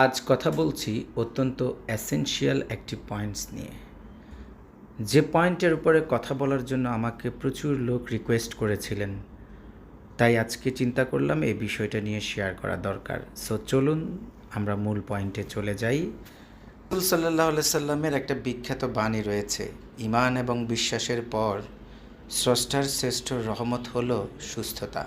আজ কথা বলছি অত্যন্ত অ্যাসেনশিয়াল একটি পয়েন্টস নিয়ে। যে পয়েন্টের উপরে কথা বলার জন্য আমাকে প্রচুর লোক রিকোয়েস্ট করেছিলেন। তাই আজকে চিন্তা করলাম এই বিষয়টা নিয়ে শেয়ার করা দরকার। সো চলুন আমরা মূল পয়েন্টে চলে যাই। রসুল সাল্লাহ সাল্লামের একটা বিখ্যাত বাণী রয়েছে ইমান এবং বিশ্বাসের পর স্রষ্টার শ্রেষ্ঠ রহমত হলো সুস্থতা।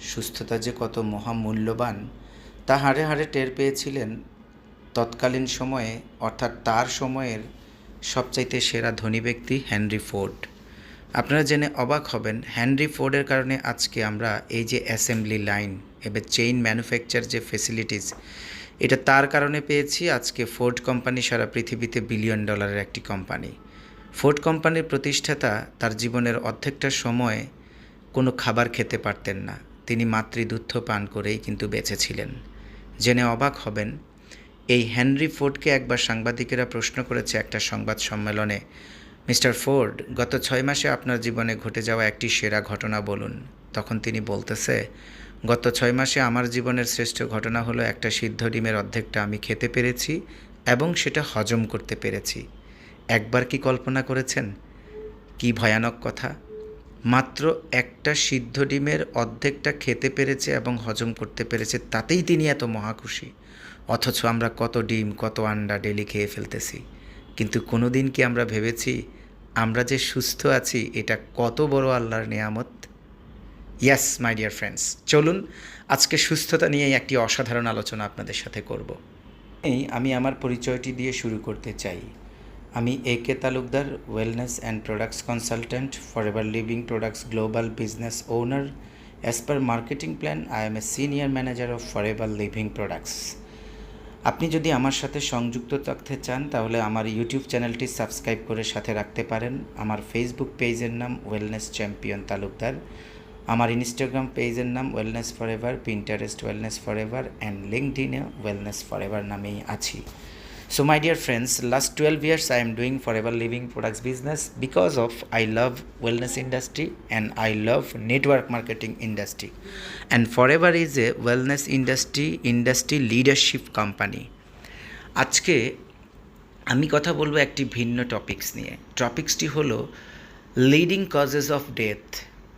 সুস্থতা যে কত মহামূল্যবান তা হাড়ে হাড়ে টের পেয়েছিলেন তৎকালীন সময়ে, অর্থাৎ তার সময়ের সবচাইতে সেরা ধনী ব্যক্তি হেনরি ফোর্ড। আপনারা জেনে অবাক হবেন, হেনরি ফোর্ডের কারণে আজকে আমরা এই যে অ্যাসেম্বলি লাইন, এবার চেইন ম্যানুফ্যাকচার যে ফেসিলিটিস, এটা তার কারণে পেয়েছি আজকে ফোর্ড কোম্পানি সারা পৃথিবীতে বিলিয়ন ডলারের একটি কোম্পানি। ফোর্ড কোম্পানির প্রতিষ্ঠাতা তার জীবনের অর্ধেকটা সময় কোনো খাবার খেতে পারতেন না। তিনি মাতৃদুগ্ধ পান করেই কিন্তু বেঁচেছিলেন। জেনে অবাক হবেন, এই হেনরি ফোর্ডকে একবার সাংবাদিকেরা প্রশ্ন করেছে একটা সংবাদ সম্মেলনে, মিস্টার ফোর্ড, গত ছয় মাসে আপনার জীবনে ঘটে যাওয়া একটি সেরা ঘটনা বলুন। তখন তিনি বলতেছে, গত ছয় মাসে আমার জীবনের শ্রেষ্ঠ ঘটনা হলো একটা সিদ্ধ ডিমের অর্ধেকটা আমি খেতে পেরেছি এবং সেটা হজম করতে পেরেছি। একবার কি কল্পনা করেছেন? কি ভয়ানক কথা? মাত্র একটা সিদ্ধ ডিমের অর্ধেকটা খেতে পেরেছে এবং হজম করতে পেরেছে, তাতেই তিনি এত মহাখুশি। অথচ আমরা কত ডিম, কত আন্ডা ডেলি খেয়ে ফেলতেছি। কিন্তু কোনো দিন কি আমরা ভেবেছি, আমরা যে সুস্থ আছি, এটা কত বড় আল্লাহর নিয়ামত? ইয়াস মাই ডিয়ার ফ্রেন্ডস চলুন আজকে সুস্থতা নিয়েই একটি অসাধারণ আলোচনা আপনাদের সাথে করব। এই আমি আমার পরিচয়টি দিয়ে শুরু করতে চাই। আমি A K Talukdar wellness and products consultant forever living products global business owner as per marketing plan I am a senior manager of forever living products আপনি যদি আমার সাথে সংযুক্ত থাকতে চান, তাহলে আমার ইউটিউব চ্যানেলটি সাবস্ক্রাইব করে সাথে রাখতে পারেন। আমার ফেসবুক পেজের নাম ওয়েলনেস চ্যাম্পিয়ন তালুকদার। আমার ইনস্টাগ্রাম পেজের নাম wellness forever Pinterest wellness forever and লিঙ্কডিনে wellness forever নামেই আছি। So, my dear friends, last 12 years I am doing Forever Living Products business because of I love wellness industry and I love network marketing industry. And Forever is a wellness industry industry leadership company. আজকে আমি কথা বলব একটি ভিন্ন topics নিয়ে টপিক্সটি হলো leading causes of death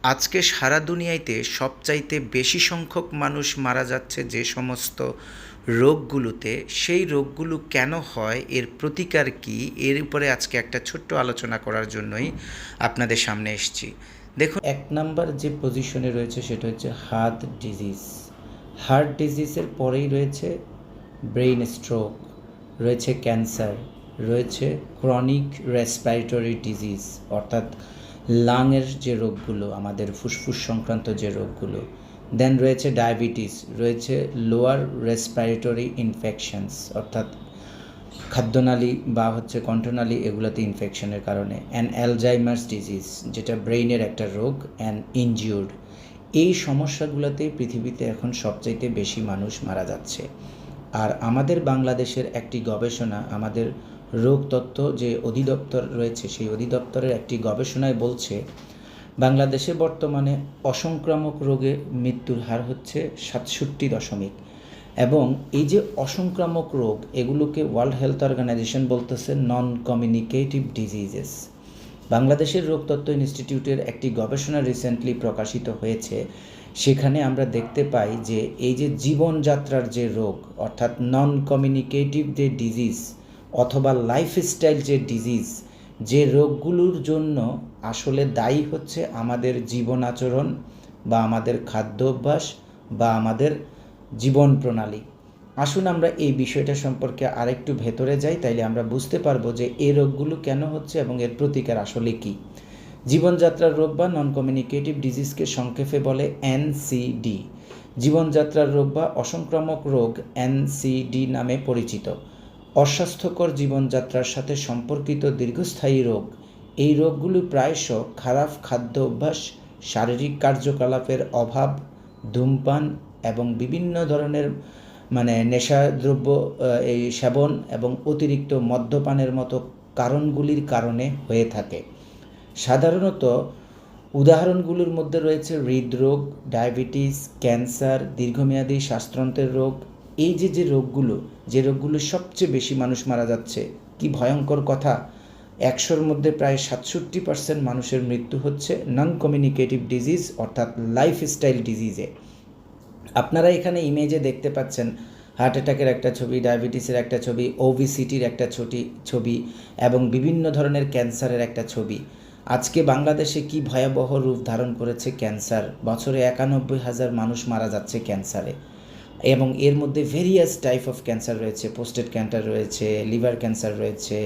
আজকে সারা দুনিয়াতে সবচাইতে বেশি সংখ্যক মানুষ মারা যাচ্ছে যে সমস্ত রোগগুলোতে, সেই রোগগুলো কেন হয়, এর প্রতিকার কি, এর উপরে আজকে একটা ছোট্ট আলোচনা করার জন্যই আপনাদের সামনে এসেছি। দেখুন, এক নাম্বার যে পজিশনে রয়েছে সেটা হচ্ছে হার্ট ডিজিজ। হার্ট ডিজিজের পরেই রয়েছে ব্রেইন স্ট্রোক, রয়েছে ক্যান্সার, রয়েছে ক্রনিক রেসপিরেটরি ডিজিজ, অর্থাৎ লাংয়ের যে রোগগুলো, আমাদের ফুসফুস সংক্রান্ত যে রোগগুলো দেন রয়েছে ডায়াবেটিস রয়েছে লোয়ার রেসপিরেটরি ইনফেকশনস অর্থাৎ খাদ্যনালী বা হচ্ছে কণ্ঠনালী এগুলোতে ইনফেকশনের কারণে অ্যান্ড অ্যালজাইমার্স ডিজিজ যেটা ব্রেইনের একটা রোগ অ্যান্ড ইনজিউর্ড এই সমস্যাগুলোতে পৃথিবীতে এখন সবচাইতে বেশি মানুষ মারা যাচ্ছে। আর আমাদের বাংলাদেশের একটি গবেষণা, আমাদের রোগ তত্ত্ব যে অধিদপ্তর রয়েছে, সেই অধিদপ্তরের একটি গবেষণায় বলছে, বাংলাদেশে বর্তমানে অসংক্রামক রোগে মৃত্যুর হার হচ্ছে সাতষট্টি দশমিক। এবং এই যে অসংক্রামক রোগ, এগুলোকে ওয়ার্ল্ড হেলথ অর্গানাইজেশন বলতেছে নন কমিউনিকেটিভ ডিজিজেস বাংলাদেশের রোগতত্ত্ব ইনস্টিটিউটের একটি গবেষণা রিসেন্টলি প্রকাশিত হয়েছে। সেখানে আমরা দেখতে পাই যে, এই যে জীবনযাত্রার যে রোগ, অর্থাৎ নন কমিউনিকেটিভ যে ডিজিজ অথবা লাইফস্টাইল যে ডিজিজ যে রোগগুলোর জন্য আসলে দায়ী হচ্ছে আমাদের জীবন আচরণ বা আমাদের খাদ্য অভ্যাস বা আমাদের জীবন প্রণালী। আসুন আমরা এই বিষয়টা সম্পর্কে আরেকটু ভেতরে যাই, তাইলে আমরা বুঝতে পারব যে এই রোগগুলো কেন হচ্ছে এবং এর প্রতিকার আসলে কী। জীবনযাত্রার রোগ বা নন কমিউনিকেটিভ ডিজিজকে সংক্ষেপে বলে এনসিডি জীবনযাত্রার রোগ বা অসংক্রামক রোগ এনসিডি নামে পরিচিত। অস্বাস্থ্যকর জীবনযাত্রার সাথে সম্পর্কিত দীর্ঘস্থায়ী রোগ। এই রোগগুলি প্রায়শ খারাপ খাদ্য অভ্যাস, শারীরিক কার্যকলাপের অভাব, ধূমপান এবং বিভিন্ন ধরনের মানে নেশাদ্রব্য এই সেবন এবং অতিরিক্ত মদ্যপানের মতো কারণগুলির কারণে হয়ে থাকে। সাধারণত উদাহরণগুলোর মধ্যে রয়েছে হৃদরোগ, ডায়াবেটিস, ক্যান্সার, দীর্ঘমেয়াদী শ্বাসতন্ত্রের রোগ এই যে যে রোগগুলো যে রোগগুলো সবচেয়ে বেশি মানুষ মারা যাচ্ছে, কি ভয়ঙ্কর কথা? একশোর মধ্যে প্রায় সাতষট্টি পার্সেন্ট মানুষের মৃত্যু হচ্ছে নন কমিউনিকেটিভ ডিজিজ অর্থাৎ লাইফস্টাইল ডিজিজে আপনারা এখানে ইমেজে দেখতে পাচ্ছেন হার্ট অ্যাটাকের একটা ছবি ডায়াবেটিসের একটা ছবি ওবিসিটির একটা ছবি ছবি এবং বিভিন্ন ধরনের ক্যান্সারের একটা ছবি। আজকে বাংলাদেশে কি ভয়াবহ রূপ ধারণ করেছে ক্যান্সার বছরে একানব্বই হাজার মানুষ মারা যাচ্ছে ক্যান্সারে এবং এর মধ্যে ভেরিয়াস টাইপ অফ ক্যান্সার রয়েছে পোস্টেড ক্যান্সার রয়েছে লিভার ক্যান্সার রয়েছে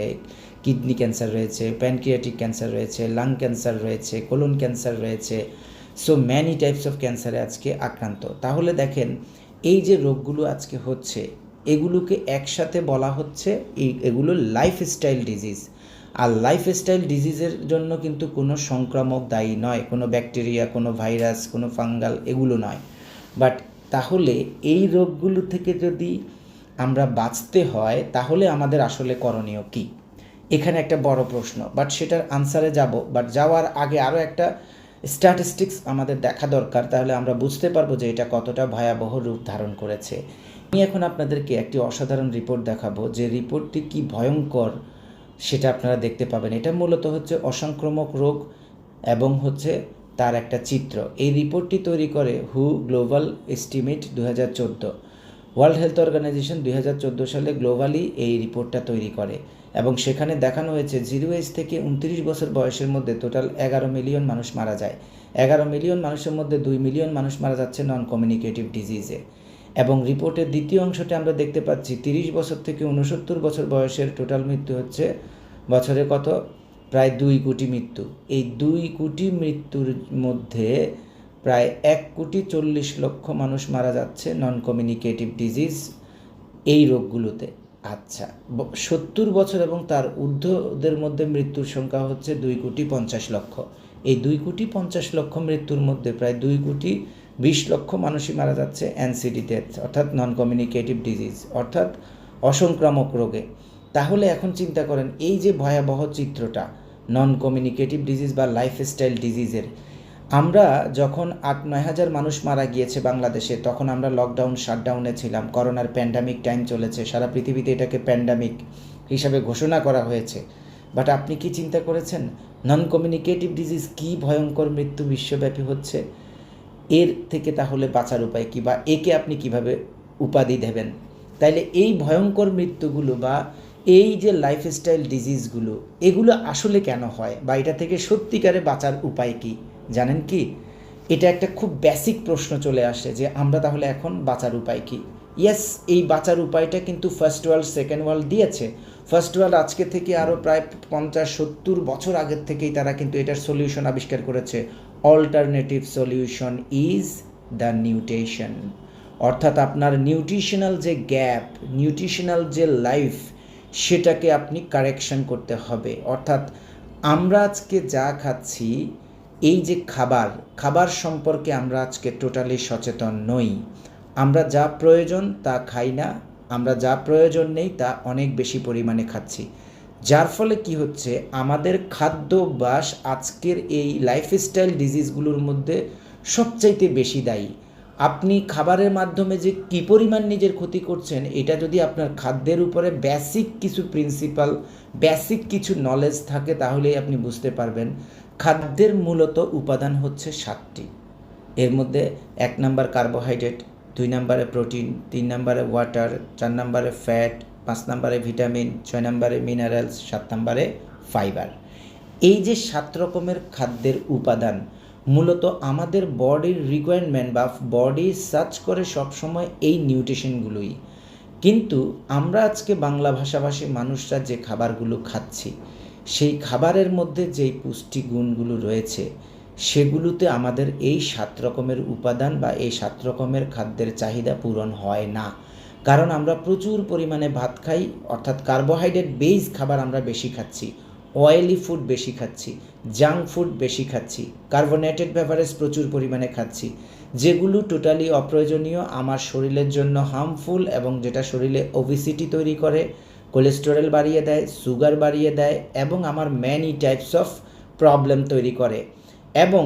কিডনি ক্যান্সার রয়েছে প্যানক্রিয়াটিক ক্যান্সার রয়েছে লাং ক্যান্সার রয়েছে কোলন ক্যান্সার রয়েছে সো ম্যানি টাইপস অফ ক্যান্সারে আজকে আক্রান্ত। তাহলে দেখেন, এই যে রোগগুলো আজকে হচ্ছে, এগুলোকে একসাথে বলা হচ্ছে, এই এগুলো লাইফস্টাইল ডিজিজ আর লাইফস্টাইল ডিজিজের জন্য কিন্তু কোনো সংক্রামক দায়ী নয়, কোনো ব্যাকটেরিয়া কোনো ভাইরাস কোনো ফাঙ্গাল এগুলো নয়। বাট তাহলে এই রোগগুলো থেকে যদি আমরা বাঁচতে হয়, তাহলে আমাদের আসলে করণীয় কী? এখানে একটা বড় প্রশ্ন বাট সেটার আনসারে যাব। বাট যাওয়ার আগে আরও একটা স্ট্যাটিস্টিক্স আমাদের দেখা দরকার, তাহলে আমরা বুঝতে পারব যে এটা কতটা ভয়াবহ রূপ ধারণ করেছে। আমি এখন আপনাদেরকে একটি অসাধারণ রিপোর্ট দেখাবো, যে রিপোর্টটি কি ভয়ঙ্কর সেটা আপনারা দেখতে পাবেন। এটা মূলত হচ্ছে অসংক্রামক রোগ এবং হচ্ছে তার একটা চিত্র। এই রিপোর্টটি তৈরি করে হু global estimate the world health organization দুই হাজার চোদ্দ সালে গ্লোবালি এই রিপোর্টটা তৈরি করে এবং সেখানে দেখানো হয়েছে জিরো এজ থেকে উনত্রিশ বছর বয়সের মধ্যে টোটাল এগারো মিলিয়ন মানুষ মারা যায়। এগারো মিলিয়ন মানুষের মধ্যে দুই মিলিয়ন মানুষ মারা যাচ্ছে নন কমিউনিকেটিভ ডিজিজে এবং রিপোর্টের দ্বিতীয় অংশটা আমরা দেখতে পাচ্ছি, তিরিশ বছর থেকে উনসত্তর বছর বয়সের টোটাল মৃত্যু হচ্ছে বছরে কত? প্রায় দুই কোটি মৃত্যু। এই দুই কোটি মৃত্যুর মধ্যে প্রায় এক কোটি চল্লিশ লক্ষ মানুষ মারা যাচ্ছে নন কমিউনিকেটিভ ডিজিজ এই রোগগুলোতে। আচ্ছা সত্তর বছর এবং তার ঊর্ধ্বদের মধ্যে মৃত্যুর সংখ্যা হচ্ছে দুই কোটি পঞ্চাশ লক্ষ। এই দুই কোটি পঞ্চাশ লক্ষ মৃত্যুর মধ্যে প্রায় দুই কোটি বিশ লক্ষ মানুষই মারা যাচ্ছে এনসিডিতে অর্থাৎ নন কমিউনিকেটিভ ডিজিজ অর্থাৎ অসংক্রামক রোগে। তাহলে এখন চিন্তা করেন, এই যে ভয়াবহ চিত্রটা নন কমিউনিকেটিভ ডিজিজ বা লাইফস্টাইল ডিজিজের আমরা যখন আট, নয় হাজার মানুষ মারা গিয়েছে বাংলাদেশে, তখন আমরা লকডাউন শাটডাউনে ছিলাম। করোনার প্যান্ডামিক টাইম চলেছে। সারা পৃথিবীতে এটাকে প্যান্ডামিক হিসাবে ঘোষণা করা হয়েছে। বাট আপনি কি চিন্তা করেছেন? নন কমিউনিকেটিভ ডিজিজ কী ভয়ঙ্কর মৃত্যু বিশ্বব্যাপী হচ্ছে? এর থেকে তাহলে বাঁচার উপায় কী? বা একে আপনি কীভাবে উপাধি দেবেন? তাইলে এই ভয়ঙ্কর মৃত্যুগুলো বা এই যে লাইফস্টাইল ডিজিজগুলো এগুলো আসলে কেন হয় বা এটা থেকে সত্যিকারে বাঁচার উপায় কী? জানেন কি? এটা একটা খুব বেসিক প্রশ্ন চলে আসে যে আমরা তাহলে এখন বাঁচার উপায় কী? ইয়েস এই বাঁচার উপায়টা কিন্তু ফার্স্ট ওয়ার্ল্ড সেকেন্ড ওয়ার্ল্ড দিয়েছে। ফার্স্ট ওয়ার্ল্ড আজকে থেকে আরও প্রায় পঞ্চাশ, সত্তর বছর আগের থেকেই তারা কিন্তু এটার সলিউশন আবিষ্কার করেছে। Alternative solution is the nutrition অর্থাৎ আপনার নিউট্রিশনাল যে গ্যাপ নিউট্রিশনাল যে লাইফ সেটাকে আপনি কারেকশন করতে হবে। অর্থাৎ আমরা আজকে যা খাচ্ছি, এই যে খাবার খাবার সম্পর্কে আমরা আজকে টোটালি সচেতন নই। আমরা যা প্রয়োজন তা খাই না, আমরা যা প্রয়োজন নেই তা অনেক বেশি পরিমাণে খাচ্ছি। যার ফলে কি হচ্ছে, আমাদের খাদ্যাভ্যাস আজকের এই লাইফস্টাইল ডিজিজগুলোর মধ্যে সবচাইতে বেশি দায়ী। আপনি খাবারের মাধ্যমে যে কী পরিমাণ নিজের ক্ষতি করছেন, এটা যদি আপনার খাদ্যের উপরে বেসিক কিছু প্রিন্সিপাল বেসিক কিছু নলেজ থাকে, তাহলেই আপনি বুঝতে পারবেন খাদ্যের মূলত উপাদান হচ্ছে সাতটি। এর মধ্যে এক নাম্বার কার্বোহাইড্রেট দুই নম্বরে প্রোটিন তিন নম্বরে ওয়াটার চার নম্বরে ফ্যাট পাঁচ নম্বরে ভিটামিন ছয় নম্বরে মিনারেলস সাত নম্বরে ফাইবার এই যে সাত রকমের খাদ্যের উপাদান মূলত আমাদের বডির রিকোয়ারমেন্ট বা বডি সার্চ করে সবসময় এই নিউট্রিশনগুলোই কিন্তু আমরা আজকে বাংলা ভাষাভাষী মানুষরা যে খাবারগুলো খাচ্ছি, সেই খাবারের মধ্যে যেই পুষ্টি গুণগুলো রয়েছে, সেগুলোতে আমাদের এই সাত রকমের উপাদান বা এই সাত রকমের খাদ্যের চাহিদা পূরণ হয় না। কারণ আমরা প্রচুর পরিমাণে ভাত খাই, অর্থাৎ কার্বোহাইড্রেট বেস খাবার আমরা বেশি খাচ্ছি। অয়েলি ফুড বেশি খাচ্ছি জাঙ্ক ফুড বেশি খাচ্ছি কার্বোনেটেড বেভারেজ প্রচুর পরিমাণে খাচ্ছি, যেগুলো টোটালি অপ্রয়োজনীয়, আমার শরীরের জন্য হার্মফুল এবং যেটা শরীরে ওবিসিটি তৈরি করে কোলেস্টেরল বাড়িয়ে দেয় সুগার বাড়িয়ে দেয় এবং আমার ম্যানি টাইপস অফ প্রবলেম তৈরি করে। এবং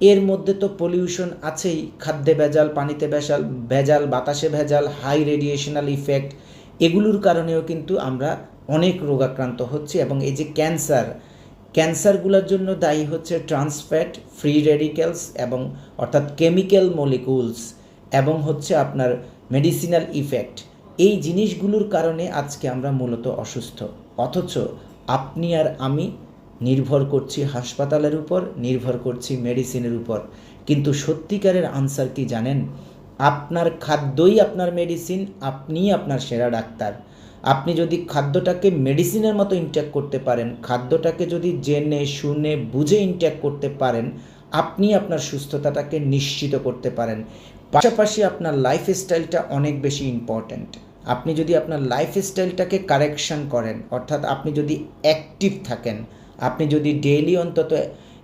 এর মধ্যে তো পলিউশন আছেই, খাদ্যে ভেজাল, পানিতে ভেজাল ভেজাল, বাতাসে ভেজাল হাই রেডিয়েশনাল ইফেক্ট এগুলোর কারণেও কিন্তু আমরা অনেক রোগাক্রান্ত হচ্ছে এবং এই যে ক্যান্সার, ক্যান্সারগুলোর জন্য দায়ী হচ্ছে ট্রান্সফ্যাট, ফ্রি রেডিক্যালস এবং অর্থাৎ কেমিক্যাল মলিকুলস এবং হচ্ছে আপনার মেডিসিনাল ইফেক্ট। এই জিনিসগুলোর কারণে আজকে আমরা মূলত অসুস্থ। অথচ আপনি আর আমি নির্ভর করছি হাসপাতালের উপর, নির্ভর করছি মেডিসিনের উপর। কিন্তু সত্যিকারের আনসার কি জানেন? আপনার খাদ্যই আপনার মেডিসিন, আপনিই আপনার সেরা ডাক্তার। আপনি যদি খাদ্যটাকে মেডিসিনের মতো ইনটেক করতে পারেন, খাদ্যটাকে যদি জেনে, শুনে, বুঝে ইনটেক করতে পারেন, আপনি আপনার সুস্থতাটাকে নিশ্চিত করতে পারেন। পাশাপাশি আপনার লাইফ স্টাইলটা অনেক বেশি ইম্পর্ট্যান্ট আপনি যদি আপনার লাইফ স্টাইলটাকে কারেকশন করেন, অর্থাৎ আপনি যদি অ্যাক্টিভ থাকেন, আপনি যদি ডেইলি অন্তত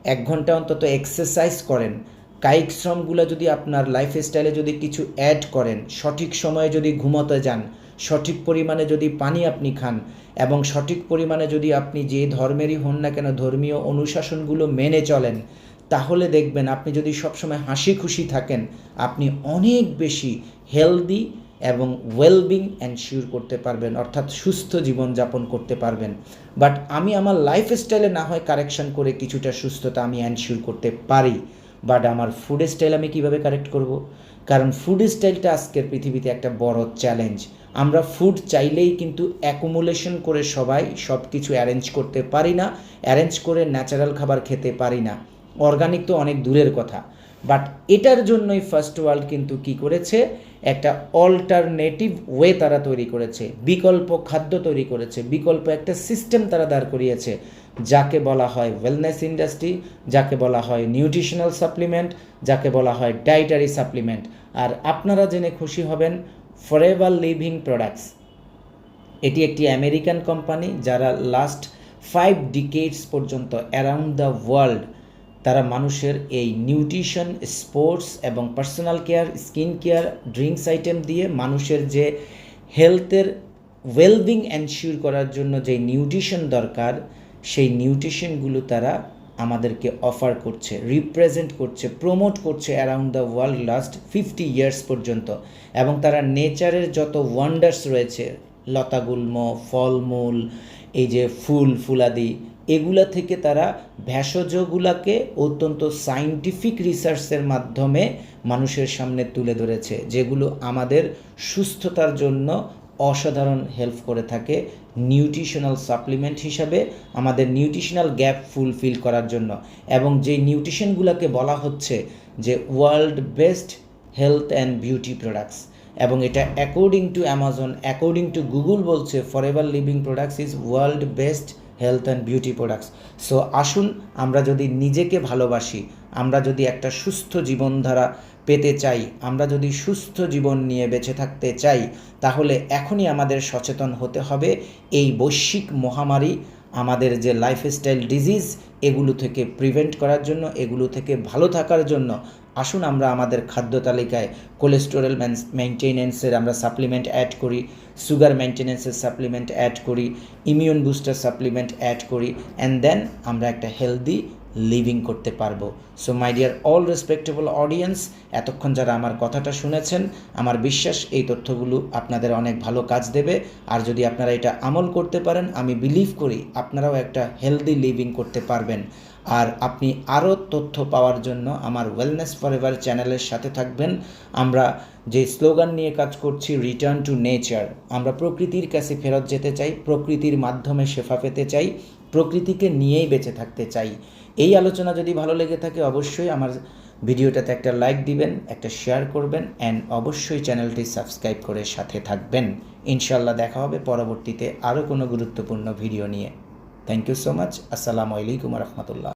এক ঘণ্টা অন্তত এক্সারসাইজ করেন, কায়িক শ্রমগুলো যদি আপনার লাইফ স্টাইলে যদি কিছু অ্যাড করেন, সঠিক সময়ে যদি ঘুমোতে যান সঠিক পরিমাণে যদি পানি আপনি খান এবং সঠিক পরিমাণে যদি আপনি যে ধর্মেরই হন না কেন ধর্মীয় অনুশাসনগুলো মেনে চলেন, তাহলে দেখবেন আপনি যদি সবসময় হাসি খুশি থাকেন, আপনি অনেক বেশি হেলদি এবং ওয়েলবিং এনশিওর করতে পারবেন, অর্থাৎ সুস্থ জীবনযাপন করতে পারবেন। বাট আমি আমার লাইফ স্টাইলে না হয় কারেকশন করে কিছুটা সুস্থতা আমি এনশিওর করতে পারি। বাট আমার ফুড স্টাইল আমি কীভাবে কারেক্ট করব? কারণ ফুড স্টাইলটা আজকের পৃথিবীতে একটা বড় চ্যালেঞ্জ আমরা ফুড চাইলেই কিন্তু অ্যাকুমুলেশন করে সবাই সব কিছু অ্যারেঞ্জ করতে পারি না অ্যারেঞ্জ করে ন্যাচারাল খাবার খেতে পারি না। অর্গানিক তো অনেক দূরের কথা। বাট এটার জন্যই ফার্স্ট ওয়ার্ল্ড কিন্তু কি করেছে? একটা অল্টারনেটিভ ওয়ে তারা তৈরি করেছে। বিকল্প খাদ্য তৈরি করেছে। বিকল্প একটা সিস্টেম তারা দাঁড় করিয়েছে। যাকে বলা হয় ওয়েলনেস ইন্ডাস্ট্রি যাকে বলা হয় নিউট্রিশনাল সাপ্লিমেন্ট যাকে বলা হয় ডাইটারি সাপ্লিমেন্ট আর আপনারা জেনে খুশি হবেন ফরএভার লিভিং প্রোডাক্টস এটি একটি আমেরিকান কোম্পানি যারা লাস্ট ফাইভ ডিকেডস পর্যন্ত অ্যারাউন্ড দ্য ওয়ার্ল্ড তারা মানুষের এই নিউট্রিশন স্পোর্টস এবং personal care skin care drinks item দিয়ে মানুষের যে হেলথের ওয়েলবিং এনশিওর করার জন্য যে নিউট্রিশন দরকার সেই নিউট্রিশনগুলো তারা আমাদেরকে অফার করছে রিপ্রেজেন্ট করছে প্রমোট করছে around the world last fifty years পর্যন্ত। এবং তারা নেচারের যত ওয়ান্ডার্স রয়েছে লতাগুল্ম ফলমূল, এই যে ফুল, ফুলাদি, এগুলা থেকে তারা ভেষজগুলাকে অত্যন্ত সাইন্টিফিক রিসার্চের মাধ্যমে মানুষের সামনে তুলে ধরেছে, যেগুলো আমাদের সুস্থতার জন্য অসাধারণ হেল্প করে থাকে নিউট্রিশনাল সাপ্লিমেন্ট হিসাবে আমাদের নিউট্রিশনাল গ্যাপ ফুলফিল করার জন্য। এবং যে নিউট্রিশনগুলোকে বলা হচ্ছে যে world best health and beauty products এবং এটা according to Amazon according to Google বলছে forever living products is world best health and beauty products so আসুন আমরা যদি নিজেকে ভালোবাসি, আমরা যদি একটা সুস্থ জীবনধারা পেতে চাই, আমরা যদি সুস্থ জীবন নিয়ে বেঁচে থাকতে চাই, তাহলে এখনই আমাদের সচেতন হতে হবে এই বৈশ্বিক মহামারী, আমাদের যে লাইফস্টাইল ডিজিজ এগুলো থেকে প্রিভেন্ট করার জন্য, এগুলো থেকে ভালো থাকার জন্য আসুন আমরা আমাদের খাদ্য তালিকায় কোলেস্টেরল মেনটেনেন্সের আমরা সাপ্লিমেন্ট অ্যাড করি সুগার মেনটেনেন্সের সাপ্লিমেন্ট অ্যাড করি ইমিউন বুস্টার সাপ্লিমেন্ট অ্যাড করি অ্যান্ড দেন আমরা একটা হেলদি লিভিং করতে পারব। So my dear all respectable audience এতক্ষণ যারা আমার কথাটা শুনেছেন, আমার বিশ্বাস এই তথ্যগুলো আপনাদের অনেক ভালো কাজ দেবে। আর যদি আপনারা এটা আমল করতে পারেন, আমি বিলিভ করি আপনারাও একটা হেলদি লিভিং করতে পারবেন। আর আপনি আরও তথ্য পাওয়ার জন্য আমার ওয়েলনেস ফরএভার চ্যানেলের সাথে থাকবেন। আমরা যে স্লোগান নিয়ে কাজ করছি রিটার্ন টু নেচার আমরা প্রকৃতির কাছে ফেরত যেতে চাই, প্রকৃতির মাধ্যমে শেফা পেতে চাই, প্রকৃতিকে নিয়েই বেঁচে থাকতে চাই। এই আলোচনা যদি ভালো লেগে থাকে, অবশ্যই আমার ভিডিওটাতে একটা লাইক দিবেন, একটা শেয়ার করবেন অ্যান্ড অবশ্যই চ্যানেলটি সাবস্ক্রাইব করে সাথে থাকবেন। ইনশাল্লাহ দেখা হবে পরবর্তীতে আরও কোনো গুরুত্বপূর্ণ ভিডিও নিয়ে। থ্যাংক ইউ সো মাচ আসসালামু আলাইকুম রহমতুল্লাহ।